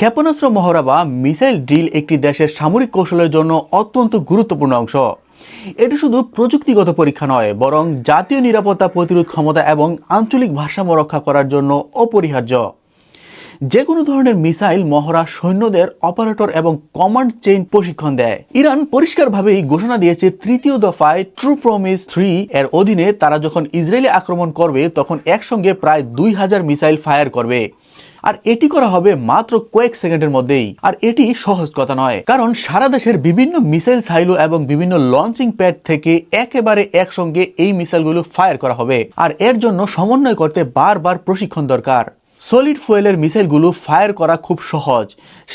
ক্ষেপণাস্ত্র মহড়া বা মিসাইল ড্রিল একটি দেশের সামরিক কৌশলের জন্য অত্যন্ত গুরুত্বপূর্ণ অংশ। এটি শুধু প্রযুক্তিগত পরীক্ষা নয়, বরং জাতীয় নিরাপত্তা প্রতিরোধ ক্ষমতা এবং আঞ্চলিক ভারসাম্য রক্ষা করার জন্য অপরিহার্য। যে কোনো ধরনের মিসাইল মহড়া সৈন্যদের অপারেটর এবং কমান্ড চেইন প্রশিক্ষণ দেয়। ইরান পরিষ্কারভাবেই ঘোষণা দিয়েছে, তৃতীয় দফায় ট্রু প্রমিস থ্রি এর অধীনে তারা যখন ইসরায়েলি আক্রমণ করবে, তখন একসঙ্গে প্রায় দুই হাজার মিসাইল ফায়ার করবে। আর এটি করা হবে মাত্র কয়েক সেকেন্ডের মধ্যেই। আর এটি সহজ কথা নয়, কারণ সারা দেশের বিভিন্ন মিসাইল সাইলো এবং বিভিন্ন লঞ্চিং প্যাড থেকে একেবারে একসঙ্গে এই মিসাইলগুলো ফায়ার করা হবে। আর এর জন্য সমন্বয় করতে বারবার প্রশিক্ষণ দরকার। সলিড ফুয়েলের মিসাইলগুলো ফায়ার করা খুব সহজ,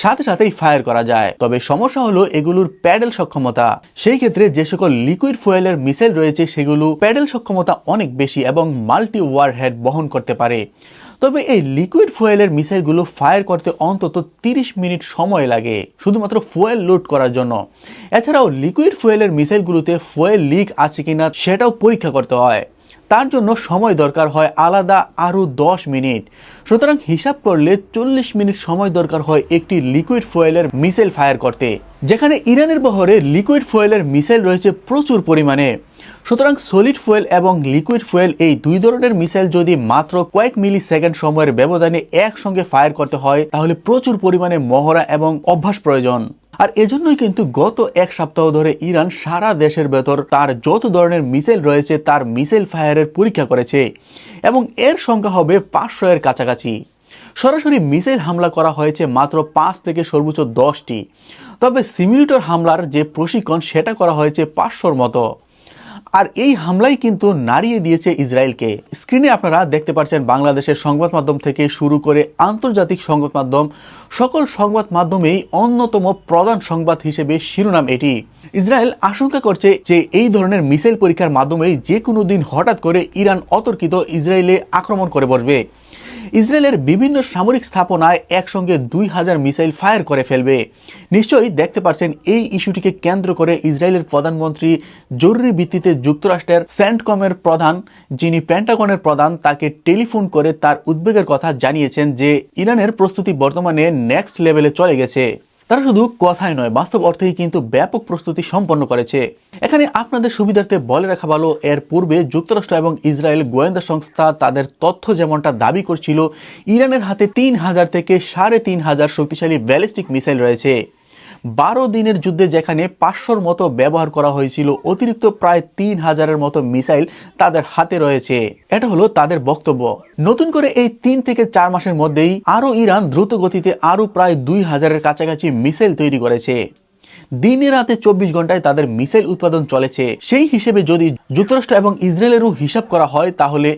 সাথে সাথেই ফায়ার করা যায়। তবে সমস্যা হলো এগুলোর প্যাডেল সক্ষমতা। সেই ক্ষেত্রে যে সকল লিকুইড ফুয়েলের মিসাইল রয়েছে, সেগুলো প্যাডেল সক্ষমতা অনেক বেশি এবং মাল্টি ওয়ার হেড বহন করতে পারে। তবে এই লিকুইড ফুয়েলের মিসাইলগুলো ফায়ার করতে অন্তত 30 মিনিট সময় লাগে, শুধুমাত্র ফুয়েল লোড করার জন্য। এছাড়াও লিকুইড ফুয়েলের মিসাইলগুলোতে ফুয়েল লিক আছে কিনা সেটাও পরীক্ষা করতে হয়। তার জন্য সময় দরকার হয় আলাদা আরও দশ মিনিট। সুতরাং হিসাব করলে চল্লিশ মিনিট সময় দরকার হয় একটি লিকুইড ফুয়েলের মিসাইল ফায়ার করতে। যেখানে ইরানের বহরে লিকুইড ফুয়েলের মিসাইল রয়েছে প্রচুর পরিমাণে। সুতরাং সলিড ফুয়েল এবং লিকুইড ফুয়েল এই দুই ধরনের মিসাইল যদি মাত্র কয়েক মিলি সেকেন্ড সময়ের ব্যবধানে একসঙ্গে ফায়ার করতে হয়, তাহলে প্রচুর পরিমাণে মহড়া এবং অভ্যাস প্রয়োজন। আর এজন্যই কিন্তু গত এক সপ্তাহ ধরে ইরান সারা দেশের ভেতর তার যত ধরনের মিসাইল রয়েছে তার মিসাইল ফায়ারের পরীক্ষা করেছে এবং এর সংখ্যা হবে পাঁচশো এর কাছাকাছি। সরাসরি মিসাইল হামলা করা হয়েছে মাত্র পাঁচ থেকে সর্বোচ্চ দশটি। তবে সিমিলিটর হামলার যে প্রশিক্ষণ সেটা করা হয়েছে পাঁচশোর মতো। আর এই হামলাই কিন্তু নাড়িয়ে দিয়েছে ইসরায়েলকে। স্ক্রিনে আপনারা দেখতে পাচ্ছেন বাংলাদেশের সংবাদ মাধ্যম থেকে শুরু করে আন্তর্জাতিক সংবাদ মাধ্যম সকল সংবাদ মাধ্যমেই অন্যতম প্রধান সংবাদ হিসেবে শিরোনাম এটি। ইসরায়েল আশঙ্কা করছে যে এই ধরনের মিসাইল পরীক্ষার মাধ্যমেই যে কোনো দিন হঠাৎ করে ইরান অতর্কিত ইসরায়েলে আক্রমণ করে বসবে। ইসরায়েলের বিভিন্ন সামরিক স্থাপনায় একসঙ্গে দুই হাজার মিসাইল ফায়ার করে ফেলবে। নিশ্চয়ই দেখতে পাচ্ছেন এই ইস্যুটিকে কেন্দ্র করে ইসরায়েলের প্রধানমন্ত্রী জরুরি ভিত্তিতে যুক্তরাষ্ট্রের স্যান্ডকমের প্রধান, যিনি প্যান্টাগনের প্রধান, তাকে টেলিফোন করে তার উদ্বেগের কথা জানিয়েছেন যে ইরানের প্রস্তুতি বর্তমানে নেক্সট লেভেলে চলে গেছে। তারা শুধু কথাই নয়, বাস্তব অর্থেই কিন্তু ব্যাপক প্রস্তুতি সম্পন্ন করেছে। এখানে আপনাদের সুবিধার্থে বলে রাখা ভালো, এর পূর্বে যুক্তরাষ্ট্র এবং ইসরায়েল গোয়েন্দা সংস্থা তাদের তথ্য যেমনটা দাবি করছিল, ইরানের হাতে তিন হাজার থেকে সাড়ে তিন হাজার শক্তিশালী ব্যালিস্টিক মিসাইল রয়েছে। বারো দিনের যুদ্ধে যেখানে পাঁচশোর মতো ব্যবহার করা হয়েছিল, অতিরিক্ত প্রায় তিন হাজারের মতো মিসাইল তাদের হাতে রয়েছে। এটা হলো তাদের বক্তব্য। নতুন করে এই তিন থেকে চার মাসের মধ্যেই আরও ইরান দ্রুত গতিতে আরও প্রায় দুই হাজারের কাছাকাছি মিসাইল তৈরি করেছে। দিনে রাতে চব্বিশ ঘন্টায় তাদের মিসাইল উৎপাদন চলেছে। সেই হিসেবে যদি যুক্তরাষ্ট্র এবং ইসরায়েলেরও হিসাব করা হয়, তাহলে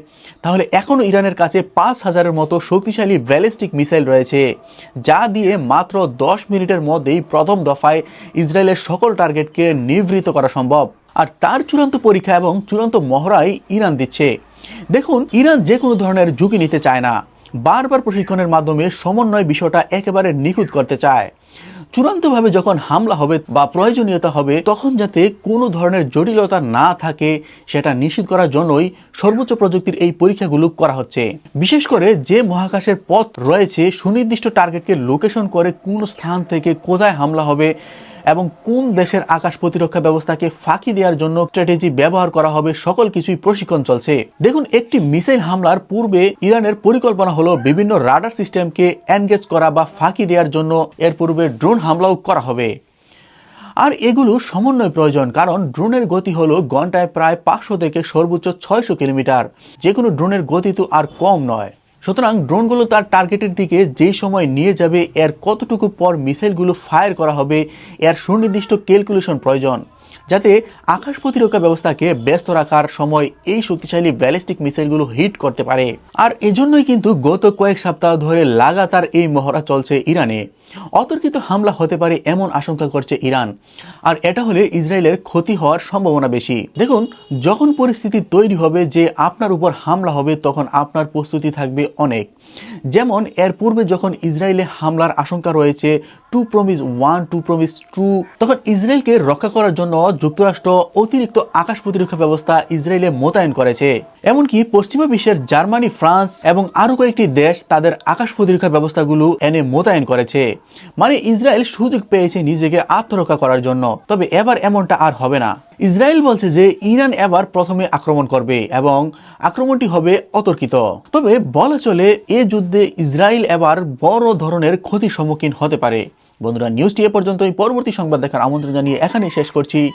তাহলে এখনও ইরানের কাছে পাঁচ হাজারের মতো শক্তিশালী ব্যালিস্টিক মিসাইল রয়েছে, যা দিয়ে মাত্র দশ মিনিটের মধ্যেই প্রথম দফায় ইসরায়েলের সকল টার্গেটকে নিবৃত করা সম্ভব। আর তার চূড়ান্ত পরীক্ষা এবং চূড়ান্ত মহড়াই ইরান দিচ্ছে। দেখুন, ইরান যে কোনো ধরনের ঝুঁকি নিতে চায় না। বারবার প্রশিক্ষণের মাধ্যমে সমন্বয় বিষয়টা একেবারে নিখুঁত করতে চায়। চূড়ান্তভাবে যখন হামলা হবে বা প্রয়োজনীয়তা হবে, তখন যাতে কোনো ধরনের জটিলতা না থাকে, সেটা নিশ্চিত করার জন্যই সর্বোচ্চ প্রযুক্তির এই পরীক্ষাগুলো করা হচ্ছে। বিশেষ করে যে মহাকাশের পথ রয়েছে, সুনির্দিষ্ট টার্গেটকে লোকেশন করে কোন স্থান থেকে কোথায় হামলা হবে এবং কোন দেশের আকাশ প্রতিরক্ষা ব্যবস্থাকে ফাঁকি দেওয়ার জন্য স্ট্র্যাটেজি ব্যবহার করা হবে সকল কিছুই প্রশিক্ষণ চলছে। দেখুন, একটি মিসাইল হামলার পূর্বে ইরানের পরিকল্পনা হলো বিভিন্ন রাডার সিস্টেমকে এনগেজ করা বা ফাঁকি দেওয়ার জন্য এর পূর্বে ড্রোন হামলাও করা হবে। আর এগুলো সমন্বয় প্রয়োজন, কারণ ড্রোনের গতি হলো ঘন্টায় প্রায় পাঁচশো থেকে সর্বোচ্চ ছয়শো কিলোমিটার। যে কোনো ড্রোনের গতি তো আর কম নয়। সুতরাং ড্রোনগুলো তার টার্গেটের দিকে যেই সময় নিয়ে যাবে, এর কতটুকু পর মিসাইলগুলো ফায়ার করা হবে, এর সুনির্দিষ্ট ক্যালকুলেশন প্রয়োজন। যাতে আকাশ প্রতিরক্ষা ব্যবস্থাকে ব্যস্ত রাখার সময় এই শক্তিশালী ব্যালিস্টিক মিসাইলগুলো হিট করতে পারে। আর এজন্যই কিন্তু গত কয়েক সপ্তাহ ধরে লাগাতার এই মহড়া চলছে ইরানে। অতর্কিত হামলা হতে পারে এমন আশঙ্কা করছে ইরান। আর এটা হলে ইসরায়েলের ক্ষতি হওয়ার সম্ভাবনা বেশি। দেখুন, যখন পরিস্থিতি তৈরি হবে যে আপনার উপর হামলা হবে, তখন আপনার প্রস্তুতি থাকবে অনেক। যেমন, এর পূর্বে যখন ইসরায়েলে হামলার আশঙ্কা রয়েছে, true promise one, true promise two তখন ইসরায়েলকে রক্ষা করার জন্য যুক্তরাষ্ট্র অতিরিক্ত আকাশ প্রতিরক্ষা ব্যবস্থা ইসরায়েলে মোতায়েন করেছে। এমনকি পশ্চিমা বিশ্বের জার্মানি, ফ্রান্স এবং আরও কয়েকটি দেশ তাদের আকাশ প্রতিরক্ষা ব্যবস্থাগুলো এনে মোতায়েন করেছে। মানে ইসরায়েল সুযোগ পেয়েছে নিজেকে আত্মরক্ষা করার জন্য, তবে এবার এমনটা আর হবে না। ইসরায়েল বলছে যে ইরান এবার প্রথমে আক্রমণ করবে এবং আক্রমণটি হবে অতর্কিত। তবে বলা চলে, এ যুদ্ধে ইসরায়েল এবার বড় ধরনের ক্ষতির সম্মুখীন হতে পারে। বন্ধুরা নিউজটি এ পর্যন্তই। পরবর্তী সংবাদ দেখার আমন্ত্রণ জানিয়ে এখানে শেষ করছি।